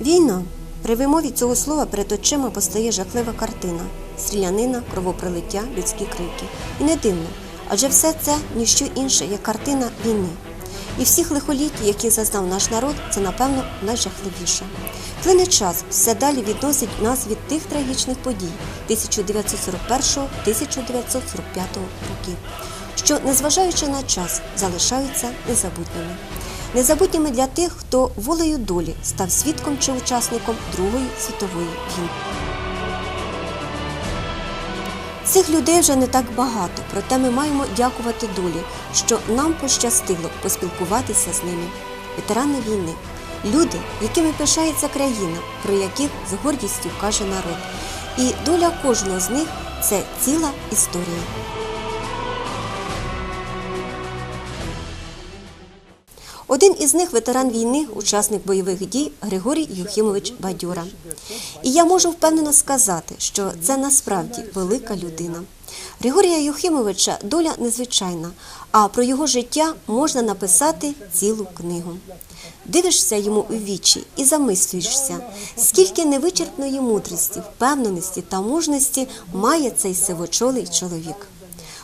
Війна. При вимові цього слова перед очима постає жахлива картина: стрілянина, кровопролиття, людські крики. І не дивно, адже все це ніщо інше, як картина війни. І всіх лихоліть, які зазнав наш народ, це напевно найжахливіше. Плине час все далі відносить нас від тих трагічних подій 1941-1945 років, що, незважаючи на час, залишаються незабутніми. Незабутніми для тих, хто волею долі став свідком чи учасником Другої світової війни. Цих людей вже не так багато, проте ми маємо дякувати долі, що нам пощастило поспілкуватися з ними. Ветерани війни, люди, якими пишається країна, про яких з гордістю каже народ. І доля кожного з них це ціла історія. Один із них ветеран війни, учасник бойових дій Григорій Юхімович Бадюра. І я можу впевнено сказати, що це насправді велика людина. Григорія Юхимовича доля незвичайна, а про його життя можна написати цілу книгу. Дивишся йому у вічі і замислюєшся, скільки невичерпної мудрості, впевненості та мужності має цей сивочолий чоловік.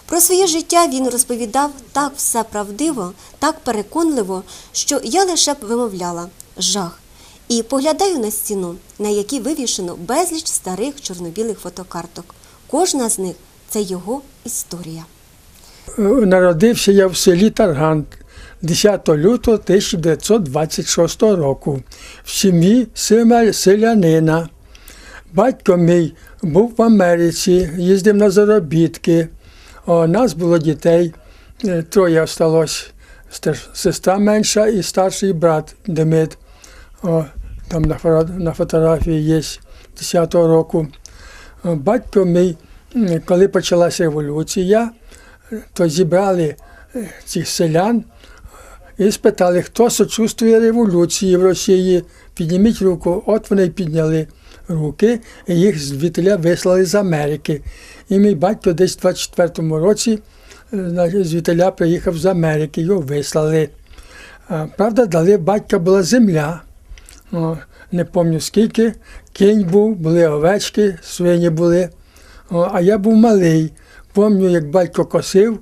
Про своє життя він розповідав так все правдиво, так переконливо, що я лише б вимовляла жах. І поглядаю на стіну, на якій вивішено безліч старих чорно-білих фотокарток. Кожна з них це його історія. Народився я в селі Тарган 10 лютого 1926 року в сім'ї селянина. Батько мій був в Америці, їздив на заробітки. О, нас було дітей, е, троє осталось. Сестра менша і старший брат Демид. О, там на, фотографії є 10-го року. Батько мій, коли почалася революція, то зібрали е, цих селян і спитали, хто сочувствує революції в Росії. Підніміть руку. От вони підняли руки, і їх звідтиля вислали з Америки. І мій батько десь в 24-му році е, значить, приїхав з Америки, його вислали. Правда, дали батька була земля. Не пам'ятаю скільки. Кінь був, були овечки, свині були. А я був малий. Пам'ятаю, як батько косив,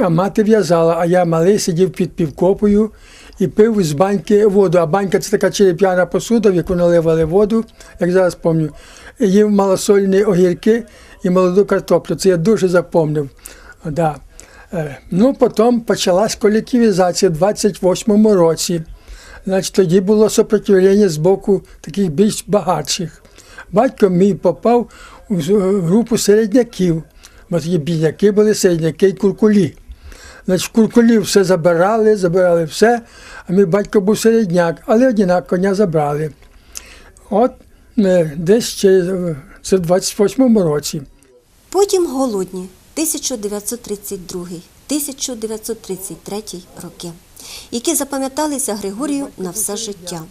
а мати в'язала, а я малий сидів під півкопою і пив з баньки воду. А банька це така череп'яна посуда, в яку наливали воду, як зараз пам'ятаю. Їв малосольні огірки і молоду картоплю. Це я дуже запомнив. Да. Е, Ну, потім почалась колективізація в 28-му році. Значить, тоді було сопротивлення з боку таких більш багатших. Батько мій попав у групу середняків. Бо тоді бідняки були середняки і куркулі. Значить, в куркулі все забирали, забирали все, а мій батько був середняк, але однак коня забрали. От е, десь через, е, це в 28-му році. Потім голодні 1932 1933 роки, які запам'яталися Григорію на все життя.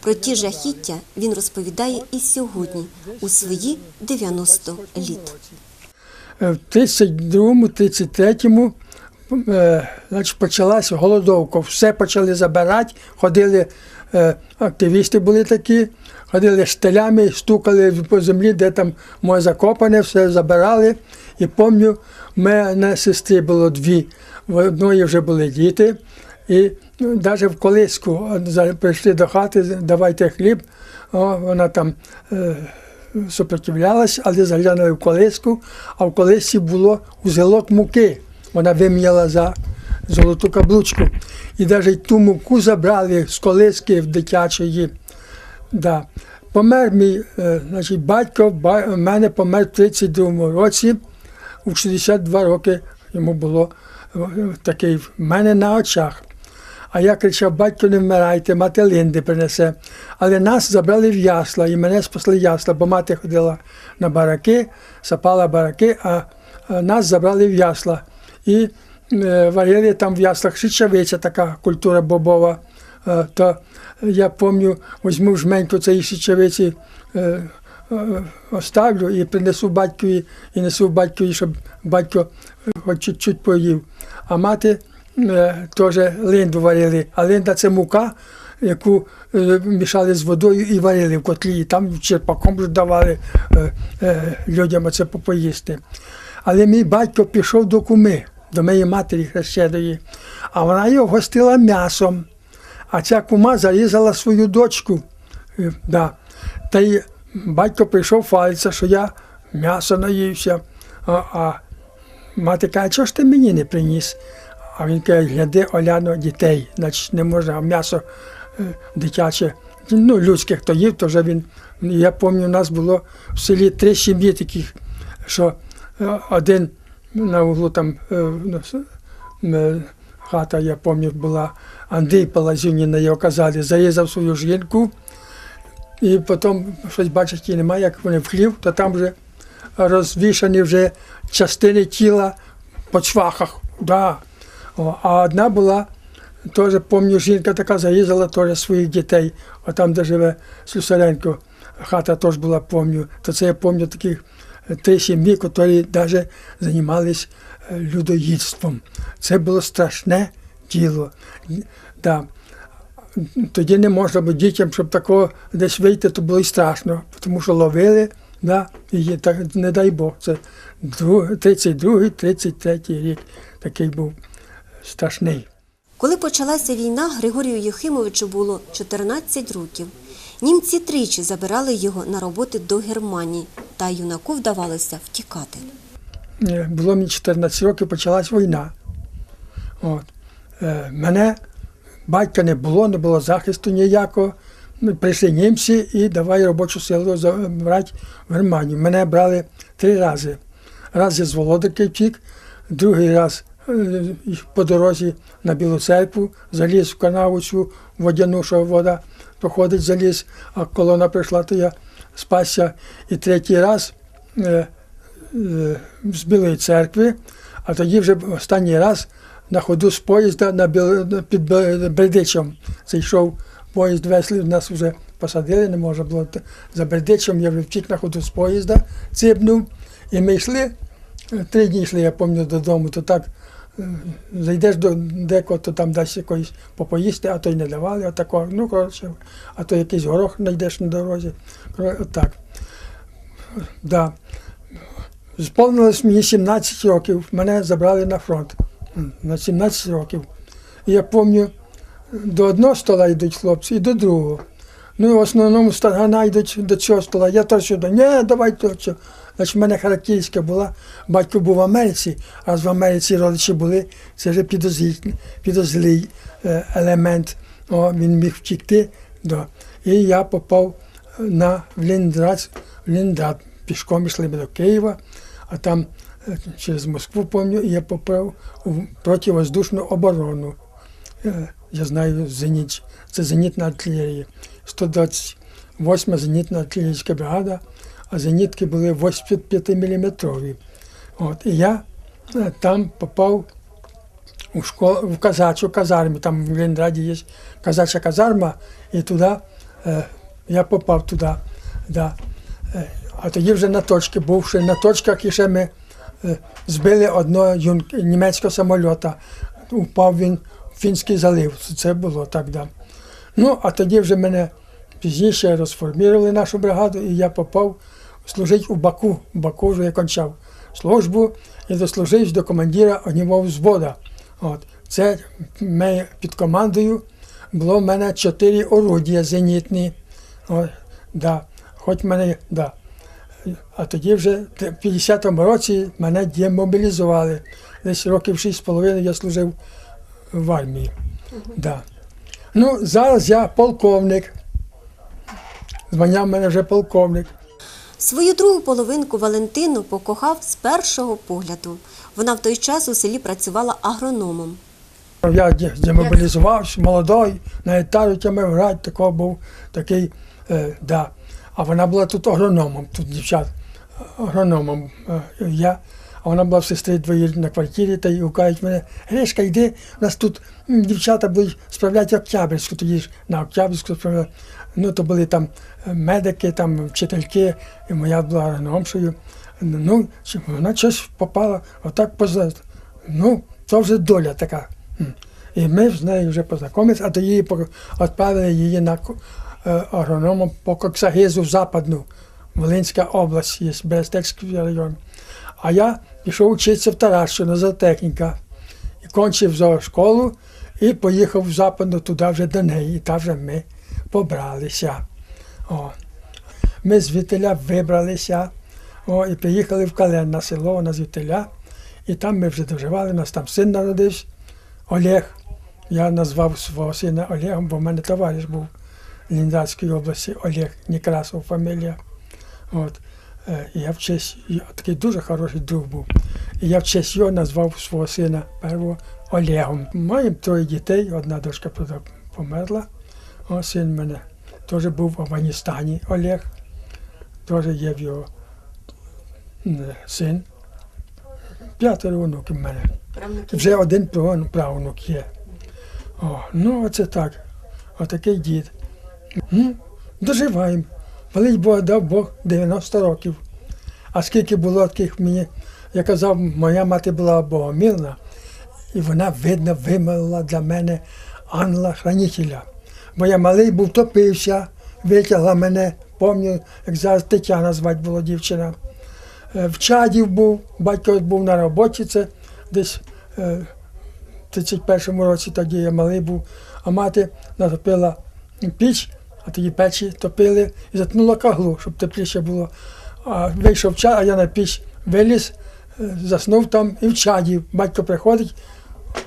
Про ті жахіття він розповідає і сьогодні, у свої 90 літ. Е, В 32-му, 33-му е, значить, почалася голодовка. Все почали забирати. Ходили, е, активісти були такі, ходили штилями, стукали по землі, де там моє закопане, все забирали. І пам'ятаю, в мене сестри було дві. В одної вже були діти. І навіть в колиску прийшли до хати, давайте хліб. О, вона там. Е, але заглянули в колиску, а в колисці було узелок муки. Вона виміняла за золоту каблучку. І навіть ту муку забрали з колиски в дитячої. Да. Помер мій е, значить, батько, ба, в мене помер в 32-му році, у 62 роки йому було е, такий в мене на очах. А я кричав, батько, не вмирайте, мати линди принесе. Але нас забрали в ясла, і мене спасли ясла, бо мати ходила на бараки, сапала бараки, а, а нас забрали в ясла. І е, варили там в яслах шичавиця, така культура бобова. Е, то я пам'ятаю, візьму жменьку цієї шичавиці, е, оставлю і принесу батькові, і несу батькові, щоб батько хоч чуть-чуть поїв. А мати теж линду варили. А линда це мука, яку мішали з водою і варили в котлі, і там черпаком давали людям це поїсти. Але мій батько пішов до куми, до моєї матері хрещеної, а вона його гостила м'ясом. А ця кума зарізала свою дочку. Е, Да. Та й батько прийшов фалиться, що я м'ясо наївся. А, а мати каже, чого ж ти мені не приніс? А він каже, гляди, Оляно, дітей, значить не можна, а м'ясо е, дитяче, ну, людське, хто їв, то вже він. Я пам'ятаю, у нас було в селі три сім'ї таких, що е, один на углу там е, ну, хата, я пам'ятаю, була Андрій Палазюнін, на його казали, зарізав свою жінку, і потім щось бачить, і немає, як вони в хлів, то там вже розвішані вже частини тіла по чвахах. Да. О, а одна була, теж пам'ятаю, жінка така зарізала теж своїх дітей, а там, де живе Слюсаренко, хата теж була, пам'ятаю. То це я пам'ятаю таких три сім'ї, які навіть займалися е, людоїдством. Це було страшне діло. Да. Тоді не можна було дітям, щоб такого десь вийти, то було і страшно, тому що ловили, да, і так, не дай Бог, це друг- 32-й, 33-й рік такий був страшний. Коли почалася війна, Григорію Єхимовичу було 14 років. Німці тричі забирали його на роботи до Германії, та юнаку вдавалося втікати. Е, Було мені 14 років, почалась війна. От. Е, Мене батька не було, не було захисту ніякого. Ну, Прийшли німці і давай робочу силу забрати в Германію. Мене брали три рази. Раз я з Володарки втік, другий раз е, по дорозі на Білу церкву, заліз в канаву цю водяну, що вода проходить, заліз, а колона прийшла, то я спасся. І третій раз е, е, з Білої церкви, а тоді вже останній раз на ходу з поїзда на Біл... під Бердичем. Зайшов поїзд веслі, нас вже посадили, не можна було. За Бердичем я втік на ходу з поїзда, ципнув. І ми йшли, е, три дні йшли, я пам'ятаю, додому, то так зайдеш до декого, то там дасть якоїсь попоїсти, а то й не давали, а такого, ну, коротше, а то якийсь горох знайдеш на дорозі. Отак. Да. Сповнилось мені 17 років, мене забрали на фронт на 17 років. І я пам'ятаю, до одного стола йдуть хлопці і до другого. Ну, в основному стагана йдуть до цього стола. Я то сюди, ні, давай то що. Значить, в мене характеристика була, батько був в Америці, а в Америці родичі були, це вже підозрілий, е, елемент. О, він міг втікти. Да. І я попав на в Ленінград, в Ленінград. Пішком йшли до Києва, а там е, через Москву пам'ятаю, я попав у противоздушну оборону. Е, Я знаю зеніт, це зенітна артилерія. 128 зенітна артилерійська бригада, а зенітки були 85 мм. І я е, там попав у школу, в казачу казарму, там в Ленинграді є казача казарма, і туди е, я попав туди. Да. Е, а тоді вже на точці був, ще на точках і ще ми е, збили одного німецького самольота. Упав він Фінський залив. Це було так. Да. Ну, а тоді вже мене пізніше розформували нашу бригаду, і я попав служити у Баку. В Баку вже я кончав службу і дослужився до командира огнівого взвода. От. Це ми під командою було в мене чотири орудія зенітні. От, да. Хоч мене, да. А тоді вже в 50-му році мене демобілізували. Десь років 6,5 я служив в армії. Да. Ну, зараз я полковник. Звання в мене вже полковник. Свою другу половинку Валентину покохав з першого погляду. Вона в той час у селі працювала агрономом. Я де- демобілізувався, молодой, на гітару тямив грати, такого був такий, е, да. А вона була тут агрономом, тут дівчат, агрономом. Е, я, а вона була в сестри двоюрідній на квартирі, та й гукають мене, Гришка, йди, у нас тут дівчата будуть справляти Октябрьську, тоді ж на Октябрьську справляли. Ну, то були там е, медики, там вчительки, і моя була агрономшею. Ну, вона щось попала, отак поза. Ну, то вже доля така. І ми з нею вже познайомилися, а тоді її відправили її на е, агрономом по Коксагизу Западну, Волинська область, є Берестецький район. А я пішов вчитися в Таращину за техніка. І кончив зоошколу і поїхав в Западну туди вже до неї. І там вже ми побралися. О. Ми звідтиля вибралися о, і приїхали в Кален на село, вона звідтиля. І там ми вже доживали, у нас там син народився, Олег. Я назвав свого сина Олегом, бо в мене товариш був в Лінградській області, Олег Некрасов фамілія. От. Е, я в честь, його- такий дуже хороший друг був. І я в честь його назвав свого сина первого Олегом. Маємо троє дітей, одна дочка померла. О, син мене теж був в Афганістані Олег. Теж є в його син. П'ятеро онуків в мене. Вже один прав- правнук є. О, ну, оце так. Отакий дід. Ну, доживаємо. Велить Бог дав Бог 90 років. А скільки було таких мені, я казав, моя мати була богомільна, і вона, видно, вимолила для мене ангела-хранителя. Бо я малий був, топився, витягла мене, пам'ятаю, як зараз Тетяна звати була дівчина. Е, В чадів був, батько був на роботі, це десь е, в 31-му році тоді я малий був, а мати натопила піч, а тоді печі топили і заткнула каглу, щоб тепліше було. А вийшов чад, а я на піч виліз, е, заснув там і в чаді. Батько приходить,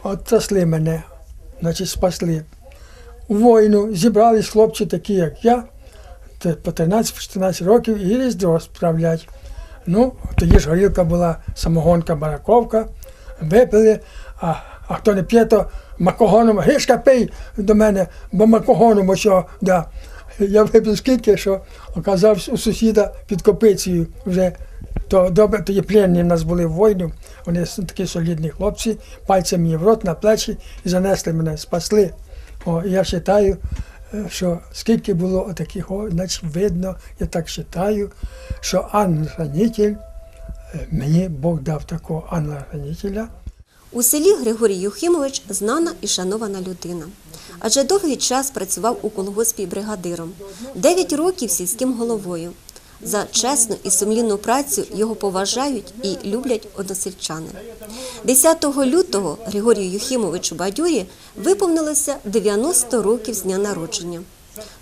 от трасли мене, значить спасли. У воїну зібрались хлопці такі, як я, по 13-14 років і різдво справлять. Ну, тоді ж горілка була самогонка, бараковка, випили, а, а хто не п'є, то макогоном, гишка пий до мене, бо макогоном ось, о, да. Я випив скільки, що оказався у сусіда під копицею вже. То добре, тоді пленні в нас були в війну, вони такі солідні хлопці, пальцем мені в рот на плечі і занесли мене, спасли. О, я вважаю, е, що скільки було таких, значить видно, я так вважаю, що ангел-хранитель, е, мені Бог дав такого ангела-хранителя, У селі Григорій Юхимович знана і шанована людина. Адже довгий час працював у колгоспі бригадиром, 9 років сільським головою. За чесну і сумлінну працю його поважають і люблять односельчани. 10 лютого Григорію Юхимовичу Бадюрі виповнилося 90 років з дня народження.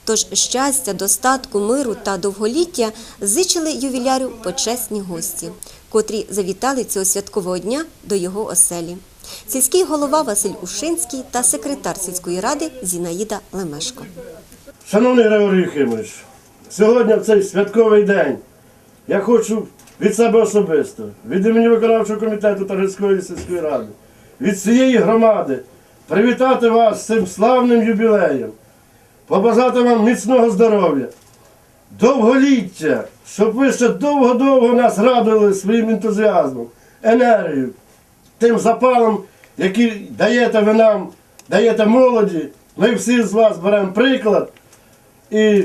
Тож щастя, достатку, миру та довголіття зичили ювілярю почесні гості, котрі завітали цього святкового дня до його оселі. Сільський голова Василь Ушинський та секретар сільської ради Зінаїда Лемешко. Шановний Григорій Юхимович, сьогодні в цей святковий день я хочу від себе особисто, від імені виконавчого комітету Таргицької сільської ради, від всієї громади привітати вас з цим славним юбілеєм, побажати вам міцного здоров'я, довголіття, щоб ви ще довго-довго нас радували своїм ентузіазмом, енергією, тим запалом, який даєте ви нам, даєте молоді. Ми всі з вас беремо приклад. І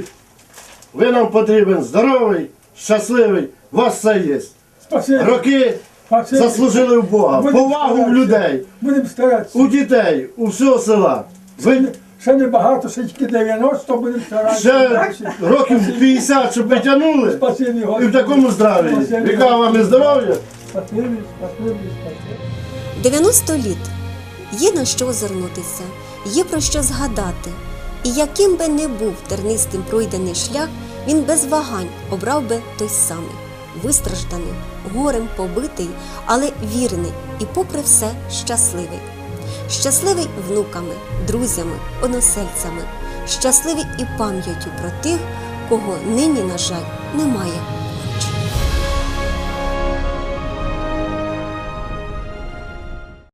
ви нам потрібен здоровий, щасливий, у вас все є. Спасибі. Роки Спасибі. заслужили в Бога, Будемо повагу в старатися. людей, Будемо старатися. у дітей, у всього села. Ви Ще не багато, ще тільки 90, будемо старатися. ще років 50, щоб ви тягнули, Спасибі, і в такому здраві. Віка вам і здоров'я. Спасибі, спасибі, спасибі. 90 літ. Є на що озирнутися, є про що згадати. І яким би не був тернистим пройдений шлях, він без вагань обрав би той самий, вистражданий, горем побитий, але вірний і, попри все, щасливий. Щасливий внуками, друзями, односельцями, щасливий і пам'яттю про тих, кого нині, на жаль, немає